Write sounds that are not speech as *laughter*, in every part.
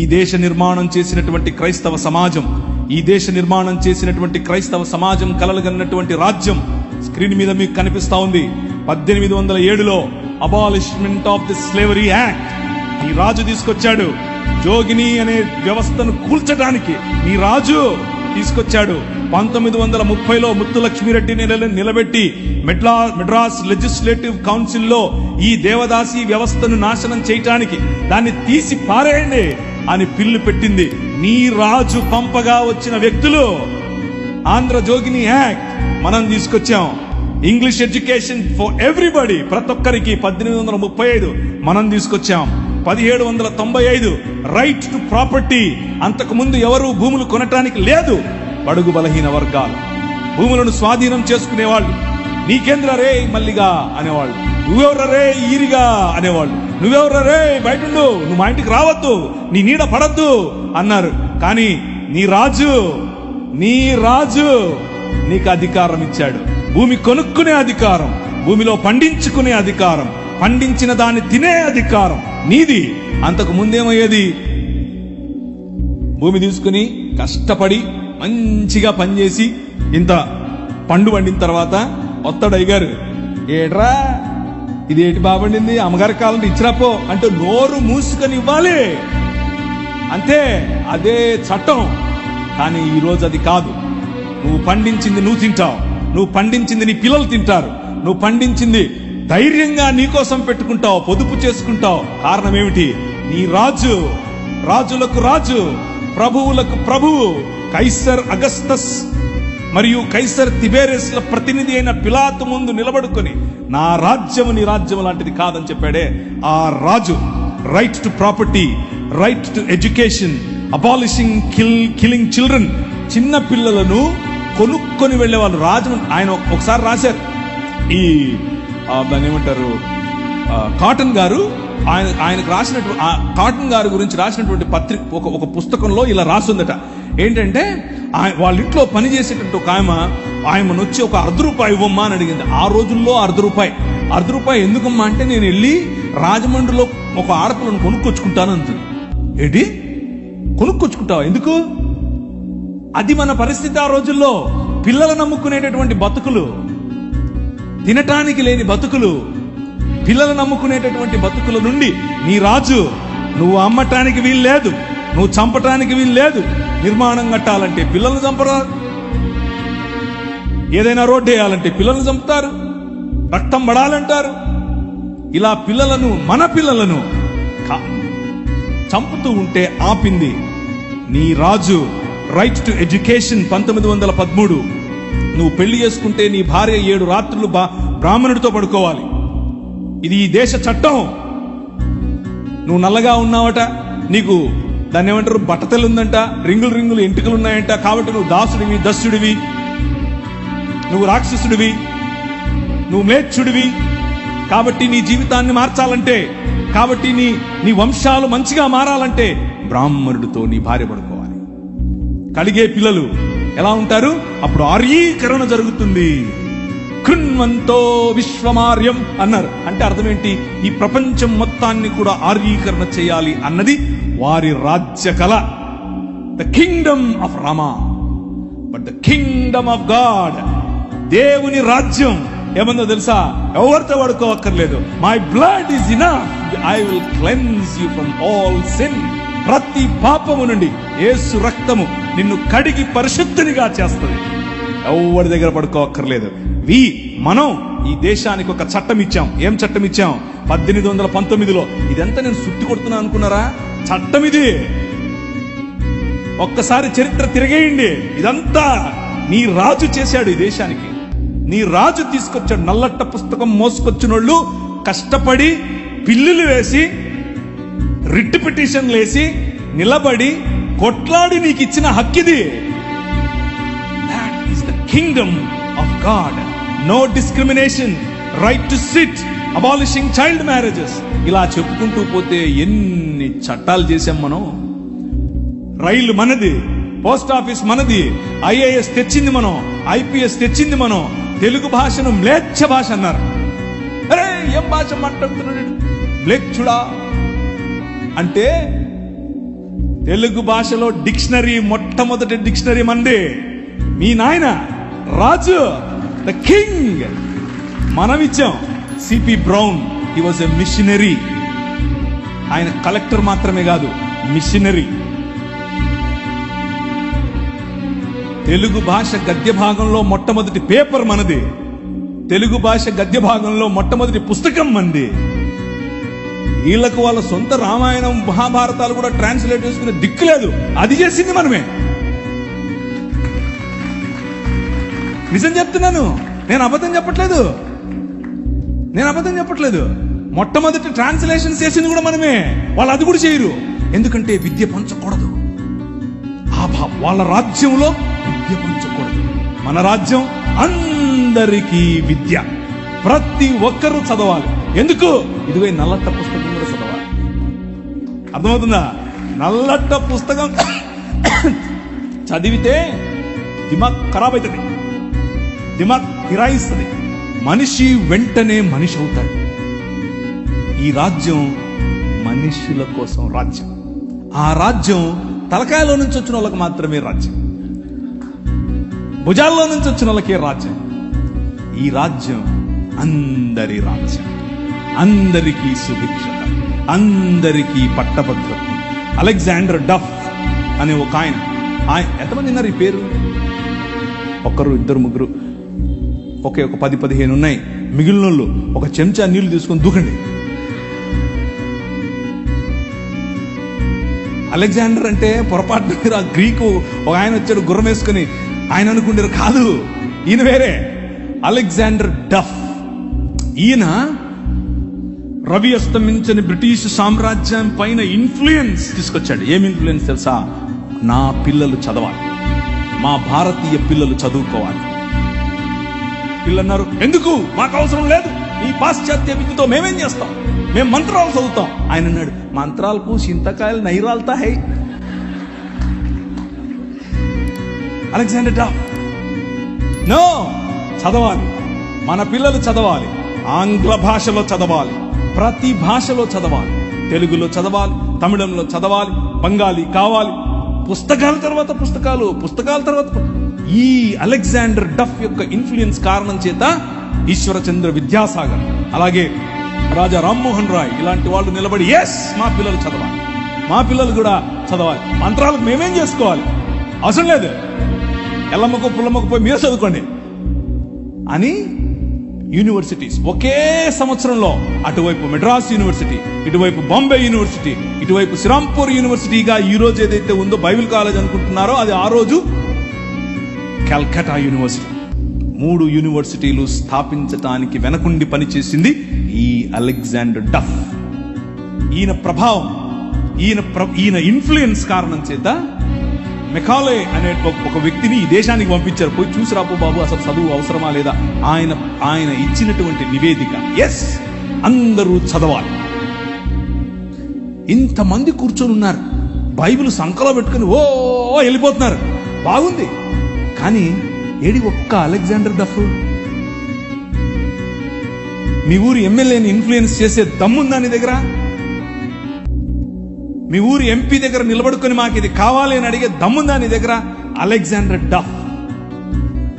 ఈ దేశ నిర్మాణం చేసినటువంటి క్రైస్తవ సమాజం ఈ దేశ నిర్మాణం చేసినటువంటి క్రైస్తవ సమాజం కలలుగన్నటువంటి రాజ్యం స్క్రీన్ మీద మీకు కనిపిస్తా ఉంది. పద్దెనిమిది వందల ఏడులో abolishment of the slavery act ఈ రాజు తీసుకొచ్చాడు. జోగిని అనే వ్యవస్థను కూల్చడానికి ఈ రాజు తీసుకొచ్చాడు. పంతొమ్మిది వందల ముప్పైలో ముత్తులక్ష్మిరెడ్డి నిలబెట్టి మెడ్లా మెడ్రాస్ లెజిస్లేటివ్ కౌన్సిల్లో ఈ దేవదాసి వ్యవస్థను నాశనం చేయటానికి దాన్ని తీసి పారేయండి. అని పిల్లు పెట్టింది. నీ రాజు పంపగా వచ్చిన వ్యక్తులు ఆంధ్ర జోగిని యాక్ట్ మనం తీసుకొచ్చాం. ఇంగ్లీష్ ఎడ్యుకేషన్ ఫర్ ఎవ్రీబడి ప్రతి ఒక్కరికి పద్దెనిమిది వందల ముప్పై ఐదు మనం తీసుకొచ్చాం. పదిహేడు వందల తొంభై ఐదు రైట్ టు ప్రాపర్టీ. అంతకు ముందు ఎవరు భూములు కొనటానికి లేదు. బడుగు బలహీన వర్గాలు. భూములను స్వాధీనం చేసుకునేవాళ్ళు. నీకేంద్ర రే మల్లిగా అనేవాళ్ళు. నువ్వెవర రే ఈరిగా అనేవాళ్ళు. నువ్వెవర రే? బయటుండు. నువ్వు మా ఇంటికి రావద్దు. నీ నీడ పడద్దు అన్నారు. కానీ నీ రాజు నీ రాజు నీకు అధికారం ఇచ్చాడు. భూమి కొనుక్కునే అధికారం భూమిలో పండించుకునే అధికారం పండించిన దాన్ని తినే అధికారం నీది. అంతకు ముందేమయ్యేది? భూమి తీసుకుని కష్టపడి మంచిగా పనిచేసి ఇంత పండు పండిన తర్వాత వస్తాడు అయ్యగారు ఏడ్రా? ఇదేటి బాబండింది అమ్మగారి కాలం ఇచ్చినప్పో అంటే నోరు మూసుకొని ఇవ్వాలి అంతే అదే చట్టం. కానీ ఈ రోజు అది కాదు. నువ్వు పండించింది నువ్వు తింటావు. నువ్వు పండించింది నీ పిల్లలు తింటారు. నువ్వు పండించింది ధైర్యంగా నీకోసం పెట్టుకుంటావు పొదుపు చేసుకుంటావు. కారణం ఏమిటి? నీ రాజు రాజులకు రాజు ప్రభువులకు ప్రభువు కైసర్ అగస్తస్ మరియు కైసర్ తిబేరెస్ల ప్రతినిధి అయిన పిలాతు ముందు నిలబడుకొని నా రాజ్యము నీ రాజ్యం లాంటిది కాదని చెప్పాడే ఆ రాజు. Right to property right to education abolishing kill killing children చిన్న పిల్లలను కొనుక్కొని వెళ్ళే వాళ్ళు రాజు ఆయన ఒకసారి రాశారు. ఈ దాన్ని ఏమంటారు? కాటన్ గారు ఆయన ఆయనకు రాసినటువంటి కాటన్ గారి గురించి రాసినటువంటి పత్రిక ఒక ఒక పుస్తకంలో ఇలా రాసుందట. ఏంటంటే వాళ్ళ ఇంట్లో పని చేసేటట్టు ఒక ఆమె ఆయమను వచ్చి ఒక అర్ధ రూపాయి ఇవ్వమ్మా అని అడిగింది. ఆ రోజుల్లో అర్ధ రూపాయి. అర్ధ రూపాయి ఎందుకమ్మా అంటే నేను వెళ్ళి రాజమండ్రిలో ఒక ఆడపిల్లను కొనుక్కొచ్చుకుంటాను అంది ఏంటి కొనుక్కొచ్చుకుంటావా? ఎందుకు? అది మన పరిస్థితి ఆ రోజుల్లో. పిల్లలు నమ్ముకునేటటువంటి బతుకులు. తినటానికి లేని బతుకులు. పిల్లలు నమ్ముకునేటటువంటి బతుకుల నుండి నీ రాజు. నువ్వు అమ్మటానికి వీలు లేదు నువ్వు చంపటానికి వీలు లేదు. నిర్మాణం కట్టాలంటే పిల్లల్ని చంపరా ఏదైనా రోడ్డు వేయాలంటే పిల్లల్ని చంపుతారు. రక్తం పడాలంటారు. ఇలా పిల్లలను మన పిల్లలను చంపుతూ ఉంటే ఆపింది నీ రాజు. రైట్ టు ఎడ్యుకేషన్ పంతొమ్మిది వందల పదమూడు. నువ్వు పెళ్ళి చేసుకుంటే నీ భార్య ఏడు రాత్రులు బా బ్రాహ్మణుడితో పడుకోవాలి. ఇది ఈ దేశ చట్టం. నువ్వు నల్లగా ఉన్నావట నీకు దాన్ని ఏమంటారు? బట్టతలు ఉందంట రింగులు రింగులు ఎంటుకలు ఉన్నాయంట. కాబట్టి నువ్వు దాసుడివి దస్యుడివి. నువ్వు రాక్షసుడివి. నువ్వు మేచ్చుడివి. కాబట్టి నీ జీవితాన్ని మార్చాలంటే కాబట్టి నీ నీ వంశాలు మంచిగా మారాలంటే బ్రాహ్మణుడితో నీ భార్య పడుకోవాలి. కలిగే పిల్లలు ఎలా ఉంటారు? అప్పుడు ఆర్యీకరణ జరుగుతుంది. కృణ్వంతో విశ్వమార్యం అన్నారు. అంటే అర్థం ఏంటి? ఈ ప్రపంచం మొత్తాన్ని కూడా ఆర్యీకరణ చేయాలి అన్నది వారి రాజ్య కళ. The kingdom of Rama but the kingdom of God దేవుని రాజ్యం. ఏమందో తెలుసా? ఎవరితో పడుకోవక్కర్లేదు my blood is in I will cleanse you from all sin ప్రతి పాపము నుండి యేసు రక్తము నిన్ను కడిగి పరిశుద్ధునిగా చేస్తుంది. ఎవరి దగ్గర పడుకోవక్కర్లేదు. వి మనం ఈ దేశానికి ఒక చట్టం ఇచ్చాం. ఏం చట్టం ఇచ్చాం? పద్దెనిమిది వందల పంతొమ్మిదిలో. ఇదంతా నేను సుట్టి కొడుతున్నా అనుకున్నారా? చట్టం ఇది. ఒక్కసారి చరిత్ర తిరిగేయండి. ఇదంతా నీ రాజు చేశాడు ఈ దేశానికి. నీ రాజు తీసుకొచ్చాడు నల్లట్ట పుస్తకం మోసుకొచ్చినోళ్ళు కష్టపడి పిల్లులు వేసి రిట్ పిటిషన్లు వేసి నిలబడి కొట్లాడి నీకు ఇచ్చిన హక్కిది. That is the kingdom of God no discrimination right to sit abolishing child marriages ఇలా చెప్పుకుంటూ పోతే ఎన్ని చట్టాలు చేసాం మనం? రైలు మనది పోస్ట్ ఆఫీస్ మనది ఐఏఎస్ తెచ్చింది మనం ఐపీఎస్ తెచ్చింది మనం తెలుగు భాషను మ్లేచ్ఛ భాష అన్నారు. అరే ఏం భాష మాట్లాడుతున్నాడు మ్లేచ్చుడా అంటే తెలుగు భాషలో డిక్షనరీ మొట్టమొదటి డిక్షనరీ మంది. మీ నాయన రాజు. ద కింగ్ మనం ఇచ్చాం CP Brown he was a missionary ఆయన కలెక్టర్ మాత్రమే కాదు మిషనరీ తెలుగు భాష గద్య భాగంలో మొట్టమొదటి పేపర్ మనది. తెలుగు భాష గద్య భాగంలో మొట్టమొదటి పుస్తకం మంది. వీళ్ళకు వాళ్ళ సొంత రామాయణం మహాభారతాలు కూడా ట్రాన్స్లేట్ చేసుకునే దిక్కు లేదు. అది చేసింది మనమే. నిజం చెప్తున్నాను. నేను అబద్ధం చెప్పట్లేదు. నేను అబద్ధం చెప్పట్లేదు. మొట్టమొదటి ట్రాన్స్లేషన్ చేసింది కూడా మనమే. వాళ్ళు అది కూడా చేయరు. ఎందుకంటే విద్య పంచకూడదు. ఆ వాళ్ళ రాజ్యంలో విద్య పంచకూడదు. మన రాజ్యం అందరికీ విద్య. ప్రతి ఒక్కరూ చదవాలి. ఎందుకు? ఇదిగో నల్లట్ట పుస్తకం కూడా చదవాలి. అర్థమవుతుందా? నల్లట్ట పుస్తకం *coughs* చదివితే దిమాగ్ ఖరాబ్ అవుతుంది. దిమాగ్ కిరాయిస్తుంది మనిషి వెంటనే మనిషి అవుతాడు. ఈ రాజ్యం మనుషుల కోసం రాజ్యం. ఆ రాజ్యం తలకాయలో నుంచి వచ్చిన వాళ్ళకి మాత్రమే రాజ్యం. భుజాల్లో నుంచి వచ్చిన వాళ్ళకే రాజ్యం. ఈ రాజ్యం అందరి రాజ్యం. అందరికీ సుభిక్షత అందరికీ పట్టభద్రత. అలెగ్జాండర్ డఫ్ అనే ఒక ఆయన. ఆయన ఎంతమంది ఉన్నారు ఈ పేరు ఒకరు ఇద్దరు ముగ్గురు. ఒకే ఒక పది పదిహేను ఉన్నాయి. మిగిలిన ఒక చెంచా నీళ్ళు తీసుకొని దూకండి. అలెగ్జాండర్ అంటే పొరపాటున ఆ గ్రీకు ఒక ఆయన వచ్చాడు గుర్రం వేసుకుని ఆయన అనుకుంటారు కాదు. ఈయన వేరే. Alexander Duff. ఈయన రవి అస్తమించని బ్రిటిష్ సామ్రాజ్యం పైన ఇన్ఫ్లుయెన్స్ తీసుకొచ్చాడు. ఏం ఇన్ఫ్లుయెన్స్ తెలుసా? నా పిల్లలు చదవాలి. మా భారతీయ పిల్లలు చదువుకోవాలి. పిల్లన్నారు ఎందుకు? మాకు అవసరం లేదు. ఈ పాశ్చాత్య విద్యతో మేమేం చేస్తాం? మేము మంత్రాలు చదువుతాం. ఆయన అన్నాడు మంత్రాలకు చింతకాయలు నైరాలతా హై. అలెగ్జాండర్ డా నో చదవాలి. మన పిల్లలు చదవాలి. ఆంగ్ల భాషలో చదవాలి. ప్రతి భాషలో చదవాలి. తెలుగులో చదవాలి. తమిళంలో చదవాలి. బంగాలీ కావాలి. పుస్తకాల తర్వాత పుస్తకాలు పుస్తకాల తర్వాత ఈ అలెగ్జాండర్ డఫ్ యొక్క ఇన్ఫ్లుయెన్స్ కారణం చేత ఈశ్వరచంద్ర విద్యాసాగర్ అలాగే రాజా రామ్మోహన్ రాయ్ ఇలాంటి వాళ్ళు నిలబడి ఎస్ మా పిల్లలు చదవాలి. మా పిల్లలు కూడా చదవాలి. మంత్రాలకు మేమేం చేసుకోవాలి? అవసరం లేదు. ఎల్లమ్మకు పుల్లమ్మకు పోయి మీరు చదువుకోండి. అని యూనివర్సిటీస్ ఒకే సంవత్సరంలో అటువైపు మెడ్రాస్ యూనివర్సిటీ ఇటువైపు బాంబే యూనివర్సిటీ ఇటువైపు శ్రీరాంపూర్ యూనివర్సిటీగా ఈ రోజు ఏదైతే ఉందో బైబిల్ కాలేజ్ అనుకుంటున్నారో అది ఆ రోజు కల్కటా యూనివర్సిటీ. మూడు యూనివర్సిటీలు స్థాపించటానికి వెనకుండి పనిచేసింది ఈ అలెగ్జాండర్ డఫ్. ఈయన ప్రభావం ఈయన ఈయన ఇన్ఫ్లుయెన్స్ కారణం చేత మెకాలే అనే ఒక- వ్యక్తిని ఈ దేశానికి పంపించారు. పోయి చూసిరాపో బాబు అసలు చదువు అవసరమా లేదా? ఆయన ఆయన ఇచ్చినటువంటి నివేదిక. ఎస్ అందరూ చదవాలి. ఇంతమంది కూర్చొని ఉన్నారు బైబిల్ సంకలో పెట్టుకుని ఓ వెళ్ళిపోతున్నారు. బాగుంది. కానీ ఏడి ఒక్క అలెగ్జాండర్ డఫ్ మీ ఊరు ఎమ్మెల్యేని ఇన్ఫ్లుయెన్స్ చేసే దమ్ముందా నీ దగ్గర? మీ ఊరు ఎంపీ దగ్గర నిలబడుకొని మాకు ఇది కావాలి అని అడిగే దమ్ముందా నీ దగ్గర? అలెగ్జాండర్ డఫ్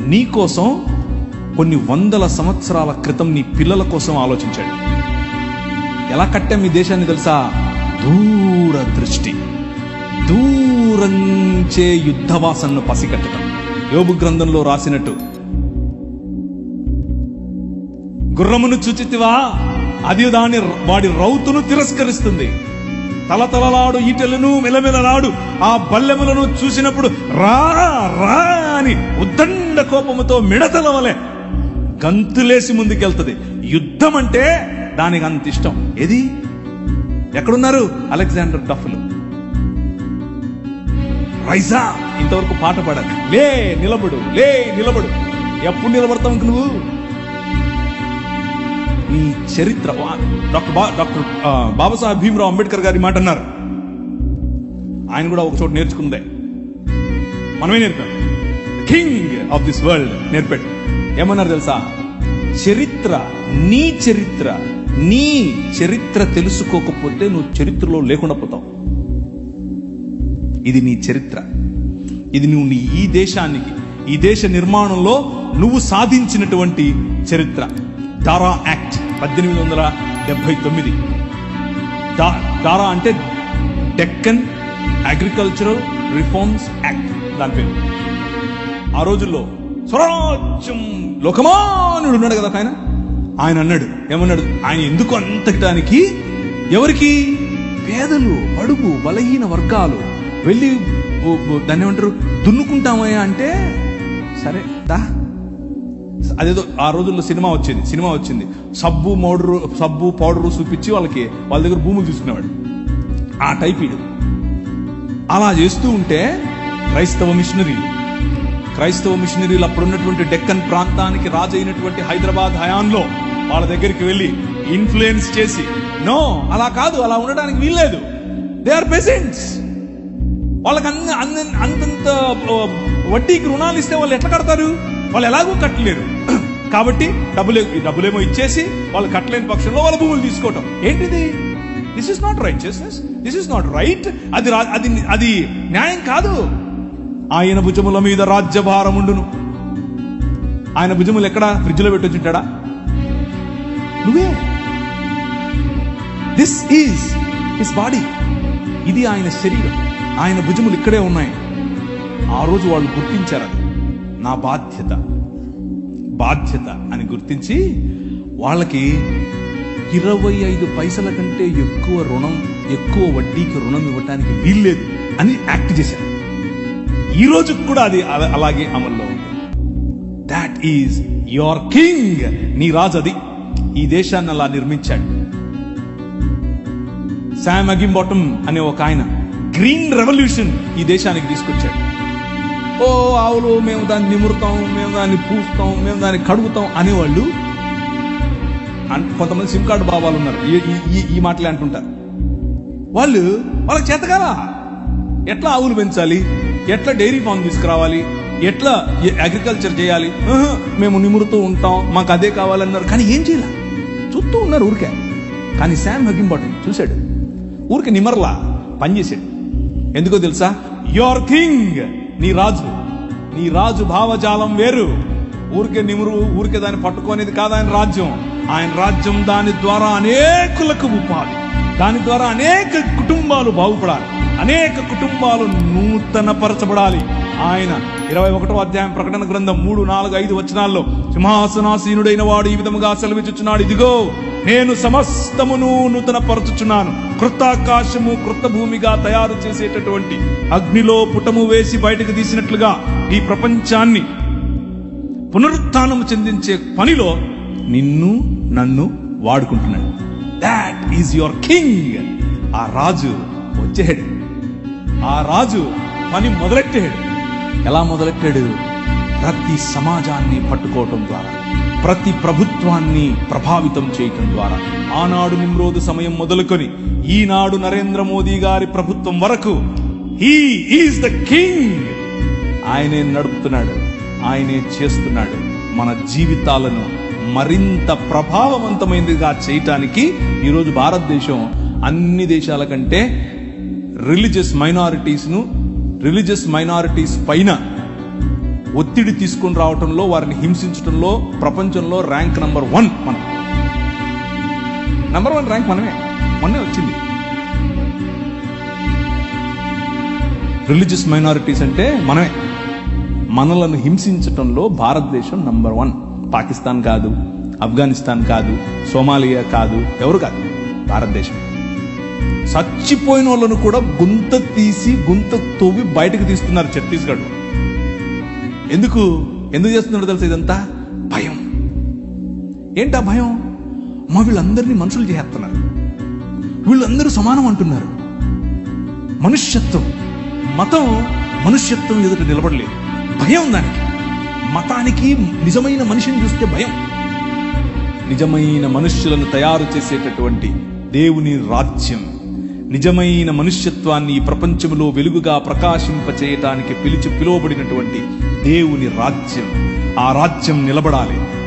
నీ కోసం కొన్ని వందల సంవత్సరాల క్రితం నీ పిల్లల కోసం ఆలోచించాడు. ఎలా కట్టాం మీ దేశాన్ని తెలుసా? దూర దృష్టి దూరంచే యుద్ధవాసనను పసిగట్టడం యోబు గ్రంథంలో రాసినట్టు. గుర్రమును చూచితివా? అది దాని వాడి రౌతును తిరస్కరిస్తుంది. తలతలలాడు ఈటెలను మెలమెలలాడు ఆ బల్లెములను చూసినప్పుడు రా రా అని ఉద్దండ కోపముతో మిడతల వలె గంతులేసి ముందుకెళ్తుంది. యుద్ధం అంటే దానికి అంత ఇష్టం. ఏది? ఎక్కడున్నారు? అలెగ్జాండర్ డఫ్లు. రైజా! ఇంతవరకు పాట పాడాలి. లే నిలబడు లే నిలబడు. ఎప్పుడు నిలబడతావు నువ్వు? ఈ చరిత్ర వా- డాక్టర్ బా డాక్టర్ బాబాసాహెబ్ భీమరావు అంబేద్కర్ గారి మాట అన్నారు. ఆయన కూడా ఒక చోట నేర్చుకుందే. మనమే నేర్పాం కింగ్ ఆఫ్ దిస్ వరల్డ్ నేర్పాడు. ఏమన్నారు తెలుసా? చరిత్ర నీ చరిత్ర నీ చరిత్ర తెలుసుకోకపోతే నువ్వు చరిత్రలో లేకుండా పోతావు. ఇది నీ చరిత్ర. ఇది నువ్వు నీ ఈ దేశానికి ఈ దేశ నిర్మాణంలో నువ్వు సాధించినటువంటి చరిత్ర. దారా యాక్ట్ పద్దెనిమిది వందల డెబ్బై తొమ్మిది. దారా అంటే డెక్కన్ అగ్రికల్చరల్ రిఫార్మ్స్ యాక్ట్ దాని పేరు. ఆ రోజుల్లో స్వరాజ్యం లోకమానుడు ఉన్నాడు కదా ఆయన. ఆయన అన్నాడు ఏమన్నాడు? ఆయన ఎందుకు అంతటానికి ఎవరికి? పేదలు అడుగు బలహీన వర్గాలు. వెళ్ళి దాన్ని ఏమంటారు? దున్నుకుంటామయ్యా అంటే సరే దా. అదేదో ఆ రోజుల్లో సినిమా వచ్చింది సినిమా వచ్చింది. సబ్బు మౌడరు సబ్బు పౌడరు చూపించి వాళ్ళకి వాళ్ళ దగ్గర భూములు తీసుకునేవాడు. ఆ టైప్ ఇది అలా చేస్తూ ఉంటే క్రైస్తవ మిషనరీలు క్రైస్తవ మిషనరీలు అప్పుడున్నటువంటి డెక్కన్ ప్రాంతానికి రాజైనటువంటి హైదరాబాద్ హయాంలో వాళ్ళ దగ్గరికి వెళ్ళి ఇన్ఫ్లుయెన్స్ చేసి నో అలా కాదు అలా ఉండడానికి వీల్లేదు. దే ఆర్ పెసెంట్స్ వాళ్ళకి అన్ని అన్ని అంతంత వడ్డీకి రుణాలు ఇస్తే వాళ్ళు ఎట్లా కడతారు? వాళ్ళు ఎలాగో కట్టలేరు. *clears throat* కాబట్టి డబ్బులు డబ్బులేమో ఇచ్చేసి వాళ్ళు కట్టలేని పక్షంలో వాళ్ళ భూములు తీసుకోవటం. ఏంటిది? This is not righteousness this is not right అది అది అది న్యాయం కాదు. ఆయన భుజముల మీద రాజ్యభారం ఉండును. ఆయన భుజములు ఎక్కడ? ఫ్రిడ్జ్లో పెట్టొచ్చుంటాడా నువ్వే. దిస్ ఈజ్ హిస్ బాడీ ఇది ఆయన శరీరం. ఆయన భుజములు ఇక్కడే ఉన్నాయి. ఆ రోజు వాళ్ళు గుర్తించారు అది. నా బాధ్యత. బాధ్యత అని గుర్తించి వాళ్ళకి ఇరవై ఐదు పైసల కంటే ఎక్కువ రుణం ఎక్కువ వడ్డీకి రుణం ఇవ్వటానికి వీల్లేదు అని యాక్ట్ చేశారు. ఈ రోజు కూడా అది అలాగే అమల్లో ఉంది. దాట్ ఈజ్ యువర్ కింగ్ నీ రాజు అది. ఈ దేశాన్ని అలా నిర్మించాడు. శామ్ అగింబాటం అనే ఒక ఆయన గ్రీన్ రెవల్యూషన్ ఈ దేశానికి తీసుకొచ్చాడు. ఓ ఆవులు మేము దాన్ని నిమురుతాం మేము దాన్ని పూస్తాం మేము దాన్ని కడుగుతాం అనేవాళ్ళు కొంతమంది సిమ్ కార్డు బాబాలు ఉన్నారు. ఈ- ఈ- ఈ- ఈ మాటలే అంటుంటారు. వాళ్ళు వాళ్ళకి చేతకాలా ఎట్లా ఆవులు పెంచాలి? ఎట్లా డైరీ ఫామ్ తీసుకురావాలి? ఎట్లా అగ్రికల్చర్ చేయాలి? మేము నిమురుతూ ఉంటాం మాకు అదే కావాలన్నారు. కానీ ఏం చేయాల? చూస్తూ ఉన్నారు ఊరికే. కానీ శామ్ హగింబాటం చూశాడు. ఊరికే నిమర్లా పనిచేసాడు ఎందుకో తెలుసా? యువర్ కింగ్ నీ రాజు. నీ రాజు భావజాలం వేరు. ఊరికే నిమురు ఊరికే దాన్ని పట్టుకోనేది కాదు ఆయన రాజ్యం. ఆయన రాజ్యం దాని ద్వారా అనేకులకు ఉపాధి దాని ద్వారా అనేక కుటుంబాలు బాగుపడాలి. అనేక కుటుంబాలు నూతనపరచబడాలి. ఆయన ఇరవై ఒకటో అధ్యాయం ప్రకటన గ్రంథం మూడు నాలుగు ఐదు వచనాల్లో సింహాసనాసీనుడైన వాడు ఈ విధముగా సెలవిచ్చుచున్నాడు. ఇదిగో నేను సమస్తమును నూతన పరచుచున్నాను కృతాకాశము కృత భూమిగా తయారు చేసేటటువంటి అగ్నిలో పుటము వేసి బయటకు తీసినట్లుగా ఈ ప్రపంచాన్ని పునరుత్నము చెందించే పనిలో నిన్ను నన్ను వాడుకుంటున్నాడు. దాట్ ఈజ్ యువర్ కింగ్ ఆ రాజు వచ్చాడు ఆ రాజు పని మొదలెట్టాడు ఎలా మొదలెట్టాడు? ప్రతి సమాజాన్ని పట్టుకోవటం ద్వారా ప్రతి ప్రభుత్వాన్ని ప్రభావితం చేయటం ద్వారా. ఆనాడు నిమ్రోదు సమయం మొదలుకొని ఈనాడు నరేంద్ర మోదీ గారి ప్రభుత్వం వరకు హీ ఈజ్ ద కింగ్. ఆయనే నడుపుతున్నాడు ఆయనే చేస్తున్నాడు. మన జీవితాలను మరింత ప్రభావవంతమైనదిగా చేయటానికి ఈరోజు భారతదేశం అన్ని దేశాల కంటే రిలీజియస్ మైనారిటీస్ను రిలీజియస్ మైనారిటీస్ పైన ఒత్తిడి తీసుకొని రావటంలో వారిని హింసించడంలో ప్రపంచంలో ర్యాంక్ నంబర్ వన్ మనం. నంబర్ వన్ ర్యాంక్ మనమే. మొన్నే వచ్చింది. రిలీజియస్ మైనారిటీస్ అంటే మనమే. మనలను హింసించటంలో భారతదేశం నంబర్ వన్. పాకిస్తాన్ కాదు ఆఫ్ఘనిస్తాన్ కాదు సోమాలియా కాదు ఎవరు కాదు భారతదేశం. చచ్చిపోయిన వాళ్ళను కూడా గుంత తీసి గుంత తవ్వి బయటకు తీస్తున్నారు ఛత్తీస్గఢ్. ఎందుకు? ఎందుకు చేస్తున్నాడు తెలుసు ఇదంతా? భయం. ఏంటా భయం? మా వీళ్ళందరినీ మనుషులు చేస్తున్నారు. వీళ్ళందరూ సమానం అంటున్నారు. మనుష్యత్వం. మతం మనుష్యత్వం ఎదుట నిలబడలేదు. భయం దానికి. మతానికి నిజమైన మనిషిని చూస్తే భయం. నిజమైన మనుష్యులను తయారు చేసేటటువంటి దేవుని రాజ్యం. నిజమైన మనుష్యత్వాన్ని ఈ ప్రపంచంలో వెలుగుగా ప్రకాశింపచేయటానికి పిలిచి పిలువబడినటువంటి దేవుని రాజ్యం. ఆ రాజ్యం నిలబడాలి.